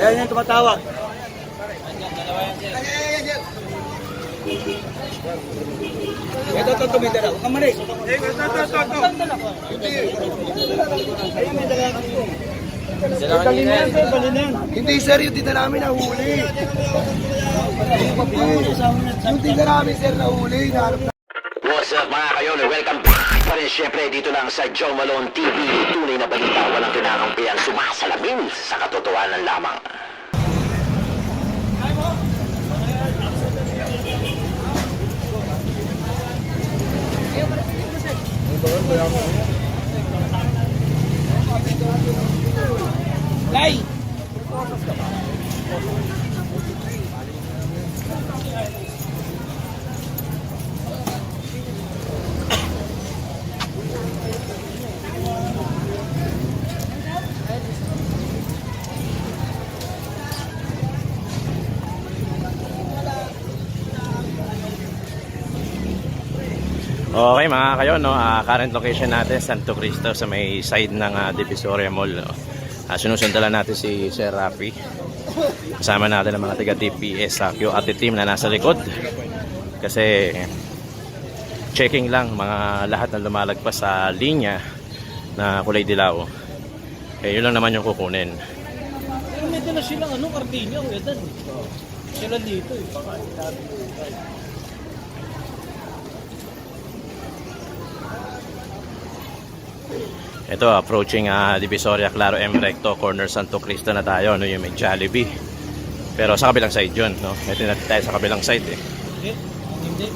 Ayan yung tumatawag. Ito, ito, na. Huwag kang malis. Ito, ito, ito, Ayan, may dala ka po. Dali na yan, sir. Dali na yan. Hindi sir, yung tinda namin nahuli. Yung tinda namin sir nahuli. What's up mga kayon? Welcome back pa rin syempre dito lang sa Joe Malone TV. Tunay na balita, walang kinakampihan, sumasalamin sa katotohanan lamang. Lai! Okay mga kayo, no? Ah, current location natin, Santo Cristo sa may side ng ah, Divisoria Mall. No? Ah, sinusundalan natin si Sir Rafi. Kasama natin ang mga taga TPS sa QAT team na nasa likod. Kasi checking lang mga lahat na lumalagpas sa linya na kulay dilaw. Eh, yun lang naman yung kukunin. Pero may dala silang ano, kardilya, ang edad. Sila dito eh. Baka sabi ko. Ito, approaching ah, Divisoria Claro M Recto, corner Santo Cristo na tayo, no, yung may Jollibee. Pero sa kabilang side yun, no? Ito natin tayo sa kabilang side eh. Hindi.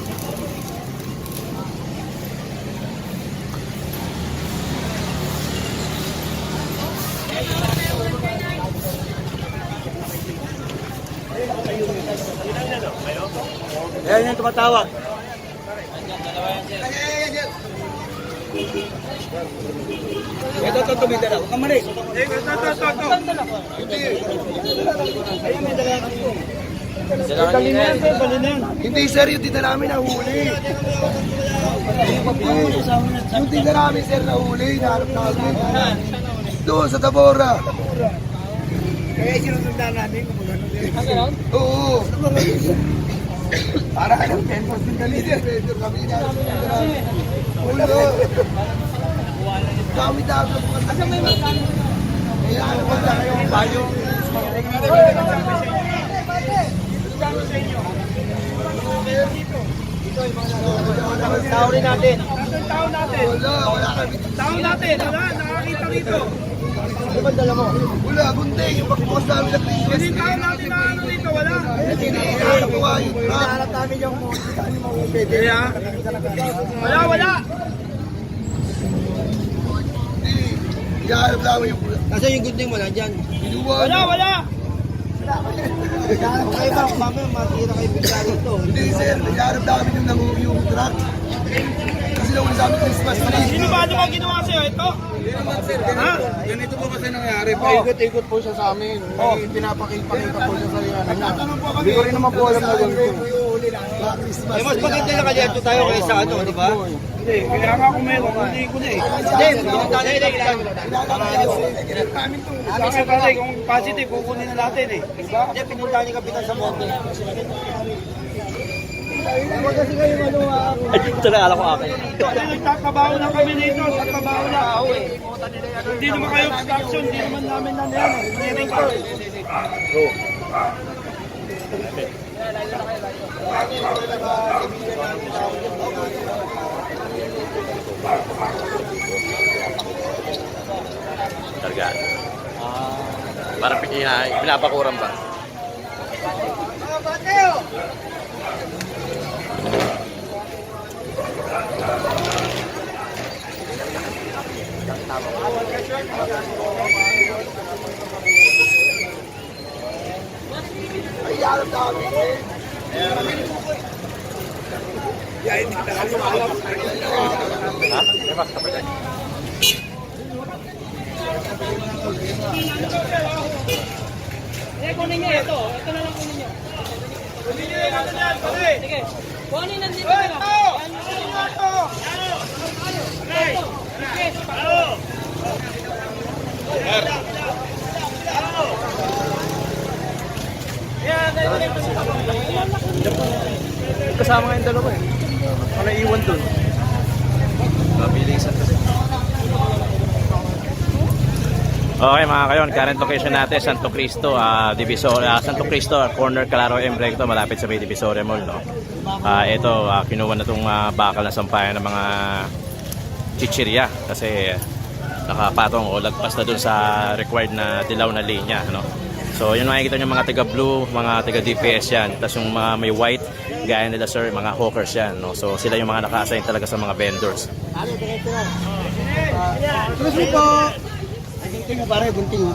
Ayan yung tumatawag. Ito, ito, tumida na. Huwag kang malis. Ito, ito, ito, Ayan, may dala. Dali na yan, sir. Dali na yan. Hindi sir, yung tinda namin nahuli. Yung tinda namin sir nahuli, naharap namin. Doon sa Tabora. Kaya sinusundaan natin kung magano. Oo. Para ng 10% kami sir. Kami na. Ulo. Dami dami po kasi. Asa may magkano? Kailangan ko na kayo ang bayo. Tao rin natin. Wala, wala kami. Tao natin. Wala, nakakita rito. Wala, kundi. Yung pagbukas namin na Christmas. Hindi tao natin na ano. Wala. Hinahanap namin yung Kaya? Wala, wala. Hinahanap namin yung. Kasi yung good thing wala dyan. Wala, wala. Hinahanap kayo ba? Mamaya matira kayo bigla rito. Hindi sir, hinahanap namin yung nangu- yung truck. Kasi naman sa amin Christmas tree. Sino ba? Ano ba ginawa sa'yo? Ito? Ha? Ganito po kasi nangyari Paikot-ikot po siya sa amin. May pinapakita po siya sa iyo. Hindi ko rin naman po alam na ganito. Eh, mas maganda na kaya ito tayo kaysa ano, di ba? Hindi, nga kung meron, hindi ko na eh. Hindi, pinunta na ito. Kasi pala, kung positive, kukunin na natin eh. Di ba? Hindi, pinunta ni Kapitan sa Monte. Ano, Ito na alam ko akin. Nagtatabaho na kami dito, nagtatabaho na ako eh. Hindi naman kayo obstruction, hindi naman namin na yan eh. Clearing ko eh. Targaan. Parang pina, pinapakuran ba? Hinahanap namin. Ha? May mas kapit. Eh, kunin niyo ito. Ito na lang kunin niyo. Kunin nyo yung ano yan, pare! Sige. Kunin nandito na lang. Yan, Kunin nyo ito! ito. Kasama nga dalawa eh. Ano iwan dun? Mabilisan kasi. Okay mga kayon, current location natin Santo Cristo, ah Divisoria, Santo Cristo, corner Calaro M Recto, malapit sa may Divisoria Mall, no. Ah ito, ah, kinuha na tong ah, bakal na sampayan ng mga chichirya kasi nakapatong o lagpas na dun sa required na dilaw na linya, no. So yun makikita nyo mga taga blue, mga taga DPS yan. Tapos yung mga may white, gaya nila sir, mga hawkers yan. No? So sila yung mga naka-assign talaga sa mga vendors. Mo po. Tingting mo pare, bunting mo.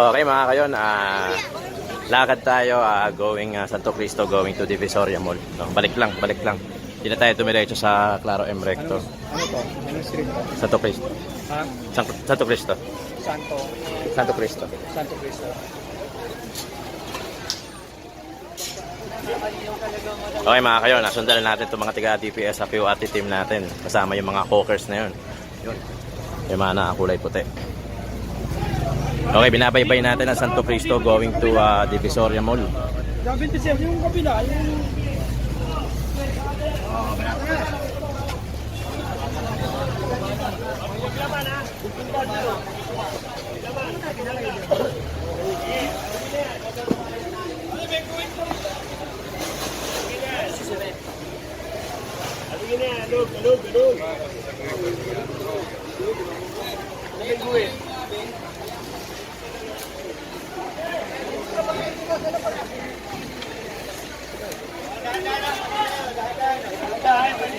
Okay mga kayon, ah lakad tayo ah, going ah, Santo Cristo, going to Divisoria Mall. No, balik lang, balik lang. Hindi na tayo tumiretso sa Claro M Recto. Ano to? Anong street to? Santo Cristo. Ha? Santo, Santo Cristo. Santo. Santo Cristo. Santo Cristo. Okay mga kayo, nasundan na natin itong mga tiga DPS sa PUAT team natin. Kasama yung mga hawkers na yun. Yun. Yung mga nakakulay puti. Okay, binabaybay natin ang Santo Cristo going to uh, Divisoria Mall. Sabi ni Sir, yung kabila,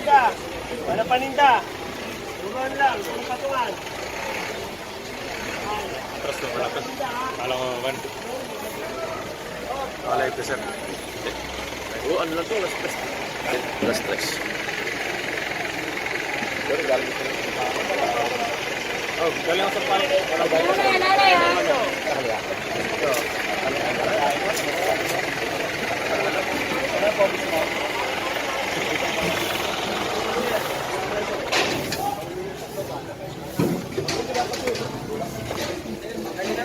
yung Wala paninda. Turuan lang, kung patungan. Oo, ano lang to? Last stress. Last stress.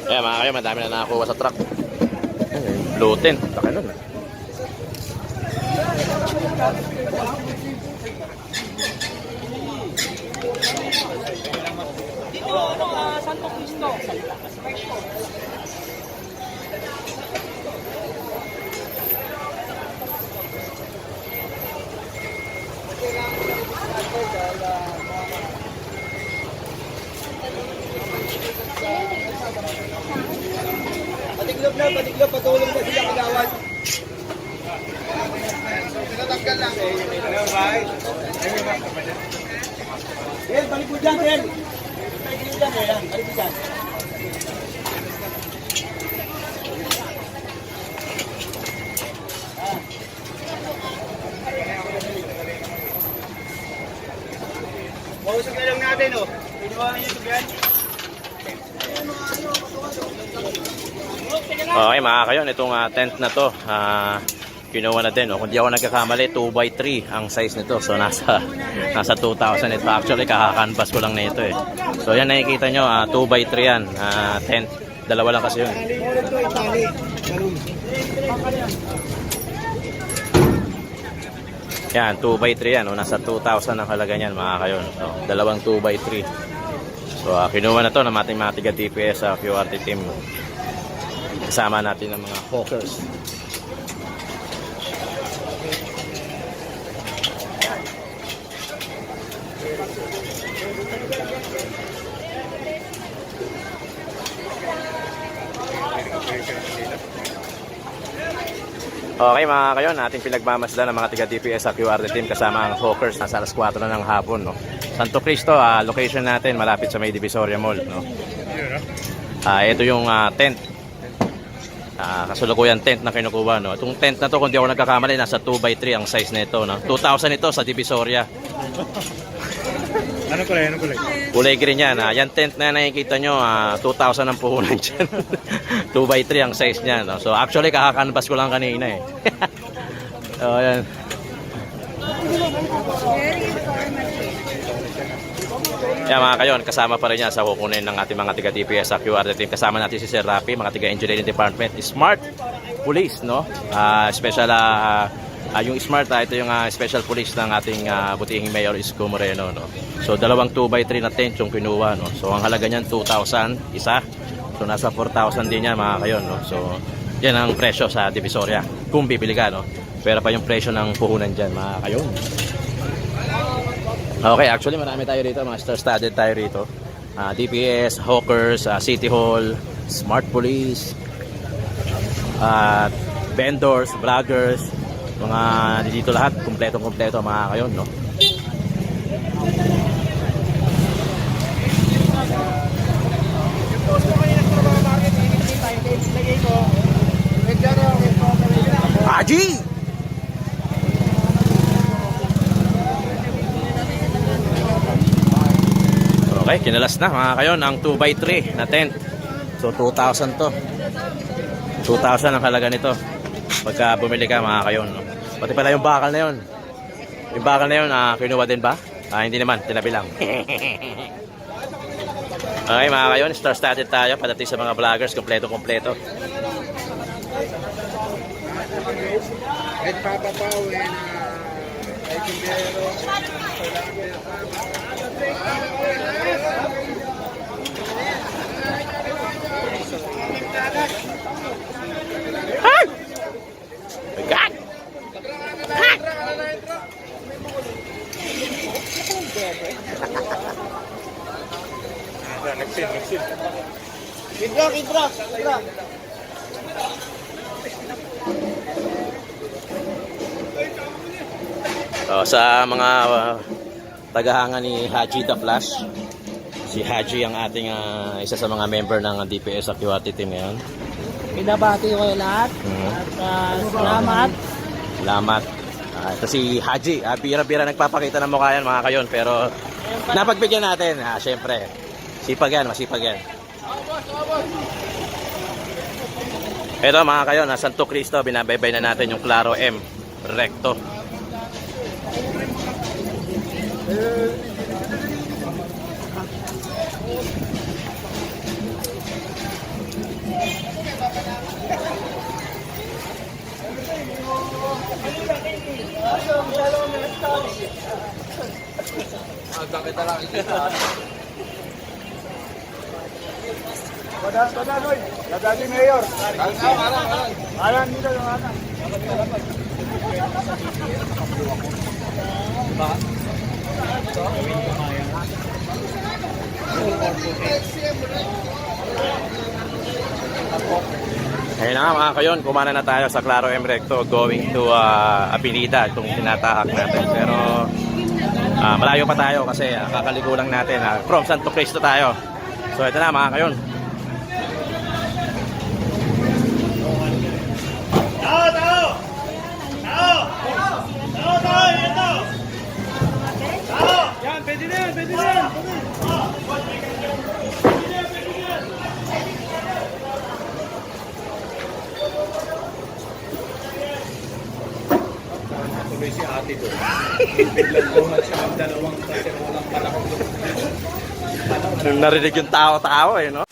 Kaya mga kayo, madami na nakakuha sa truck. Gluten. Taka nun. ah. Dito, Santo Cristo. Patiglop na, patiglop, patulong na sila kagawad. Tinatanggal lang eh. Del, balik mo dyan, Del. Balik mo dyan, Del. Balik mo dyan. Mausap na lang natin, oh. Pwede ba ang YouTube yan? Okay mga kayo, itong ah, tent na to, ah, kinuha na din. O, kung di ako nagkakamali, 2x3 ang size nito. So nasa nasa 2,000 ito. Actually, kakakanvas ko lang na ito eh. So yan nakikita nyo, ah, 2x3 yan. ah, tent. Dalawa lang kasi yun. Yan, 2x3 yan. O, nasa 2,000 ang halaga niyan mga kayo. So, dalawang 2x3. So ah, kinuha na to ng ating mga tiga DPS sa QRT team. Kasama natin ng mga hawkers. Okay mga kayon, ating pinagmamasdan ng mga taga DPS sa QRT team kasama ang hawkers nasa alas 4 na ng hapon. No? Santo Cristo, ah, location natin malapit sa may Divisoria Mall. No? Ah, ito yung ah, tent. Ah, kasalukuyan tent na kinukuha. No? Itong tent na to, kung di ako nagkakamali, nasa 2x3 ang size nito. No? 2,000 ito sa Divisoria. Ano kulay? Ano kulay? Kulay green yan. Ah. Yan tent na nakikita nyo, ah, 2,000 ang puhunan dyan. 2x3 ang size niya. No? So actually, kakakanvas ko lang kanina eh. so, yan. Yan mga kayon, kasama pa rin yan sa kukunin ng ating mga tiga DPS sa QRT team. Kasama natin si Sir Rafi, mga tiga Engineering Department. Smart Police, no? Ah, special, ah, ah, yung Smart, ah, ito yung ah, special police ng ating ah, butihing Mayor Isko Moreno, no? So, dalawang 2x3 na tent yung kinuha, no? So, ang halaga niyan, 2,000 isa. So, nasa 4,000 din yan, mga kayon, no? So, yan ang presyo sa Divisoria. Kung bibili ka, no? Pero pa yung presyo ng puhunan dyan, mga kayon. Okay, actually marami tayo rito, mga star-studded tayo rito. Ah, DPS, Hawkers, ah, City Hall, Smart Police, at vendors, vloggers, mga dito lahat, kumpleto-kumpleto mga kayon, no? Haji! Okay, kinalas na mga kayon ang 2x3 na tent. So 2,000 to. 2,000 ang halaga nito. Pagka bumili ka mga kayon. Pati pala yung bakal na yun. Yung bakal na yun, ah, kinuha din ba? Ah, hindi naman, tinabi lang. okay mga kayon, star-started tayo padating sa mga vloggers, kompleto-kompleto. Kahit papapaw, eh, na kahit tindero. My God! Kidra, kidra, kidra. Oh, sa mga uh, tagahanga ni Haji The Flash, si Haji ang ating ah, isa sa mga member ng DPS sa QRT team ngayon. Binabati ko kayo lahat. Mhm. At ah, salamat. Salamat. Ah, ito si Haji, ah, bira-bira nagpapakita ng mukha yan mga kayon, pero napagbigyan natin, ah, syempre. Sipag yan, masipag yan. Ito mga kayon, Santo Cristo, binabaybay na natin yung Claro M, Recto. Badan, badan, oy. Dadali mayor. Alan dito yung anak. Ayun na nga mga kayon, kumana na tayo sa Claro M Recto going to uh, Apinida, itong tinatahak natin. Pero ah, malayo pa tayo kasi uh, kakaligo lang natin. ah. from Santo Cristo tayo. So ito na mga kayon. Narinig yung tao-tao eh, no?